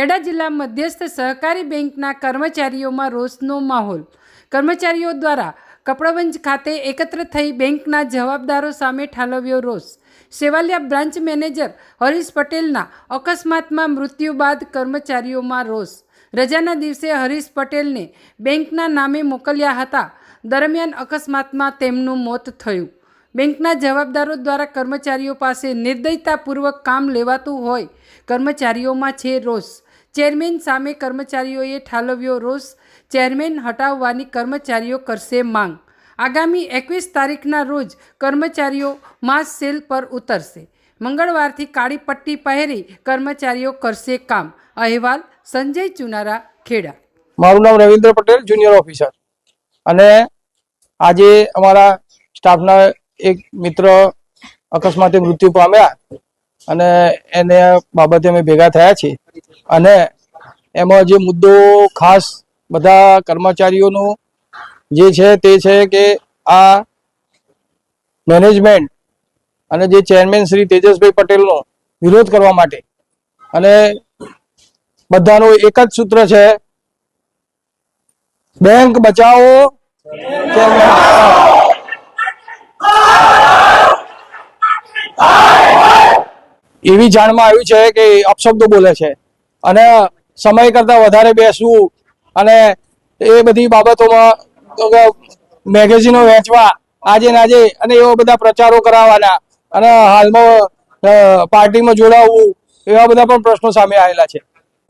ખેડા જિલ્લા મધ્યસ્થ સહકારી બેંકના કર્મચારીઓમાં રોષનો માહોલ. કર્મચારીઓ દ્વારા કપડાવંજ ખાતે એકત્ર થઈ બેંકના જવાબદારો સામે ઠાલવ્યો રોષ. સેવાલિયા બ્રાન્ચ મેનેજર હરીશ પટેલના અકસ્માતમાં મૃત્યુ બાદ કર્મચારીઓમાં રોષ. રજાના દિવસે હરીશ પટેલને બેંકના નામે મોકલ્યા હતા. દરમિયાન અકસ્માતમાં તેમનું મોત થયું. બેંકના જવાબદારો દ્વારા કર્મચારીઓ પાસે નિર્દયતાપૂર્વક કામ લેવાતું હોય. કર્મચારીઓમાં છે રોષ. ચેરમેન સામે કર્મચારીઓએ ઠાલવ્યો રોષ. ચેરમેન હટાવવાની કર્મચારીઓ કરશે માંગ. આગામી એકવીસ તારીખના રોજ કર્મચારીઓ માસ સેલ પર ઉતરશે. મંગળવારથી કાળી પટ્ટી પહેરી કર્મચારીઓ કરશે કામ. અહેવાલ સંજય ચુનારા, ખેડા. મારું નામ રવિન્દ્ર પટેલ, જુનિયર ઓફિસર. અને આજે અમારા સ્ટાફના એક મિત્ર અકસ્માતે મૃત્યુ પામ્યા. અને એને બાબતે અમે ભેગા થયા છીએ. અને એમાં જે મુદ્દો ખાસ બધા કર્મચારીઓનો જે છે તે છે કે આ મેનેજમેન્ટ અને જે ચેરમેન શ્રી તેજસભાઈ પટેલનો વિરોધ કરવા માટે. અને બધાનો એક જ સૂત્ર છે, બેંક બચાવો એવી જાણમાં આવ્યું છે કે અપશબ્દો બોલે છે. અને સમય કરતા વધારે બેસવું અને એ બધી બાબતોમાં મેગેઝિનો વેચવા, આજે ને આજે અને એવા બધા પ્રચારો કરાવવાના અને હાલમાં પાર્ટીમાં જોડાવવું, એવા બધા પણ પ્રશ્નો સામે આવેલા છે.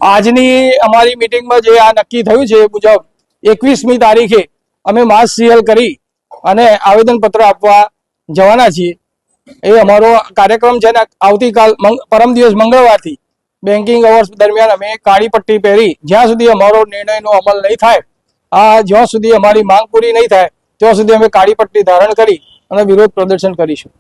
આજની અમારી મિટિંગમાં જે આ નક્કી થયું છે એ મુજબ એકવીસમી તારીખે અમે માસ સીએલ કરી અને આવેદનપત્ર આપવા જવાના છીએ. એ અમારો કાર્યક્રમ છે ને આવતીકાલ પરમ દિવસ મંગળવારથી બેન્કિંગ અવર્સ દરમિયાન અમે કાળી પટ્ટી પહેરી, જ્યાં સુધી અમારો નિર્ણયનો અમલ નહીં થાય, આ જ્યાં સુધી અમારી માંગ પૂરી નહીં થાય, ત્યાં સુધી અમે કાળી પટ્ટી ધારણ કરી અને વિરોધ પ્રદર્શન કરીશું.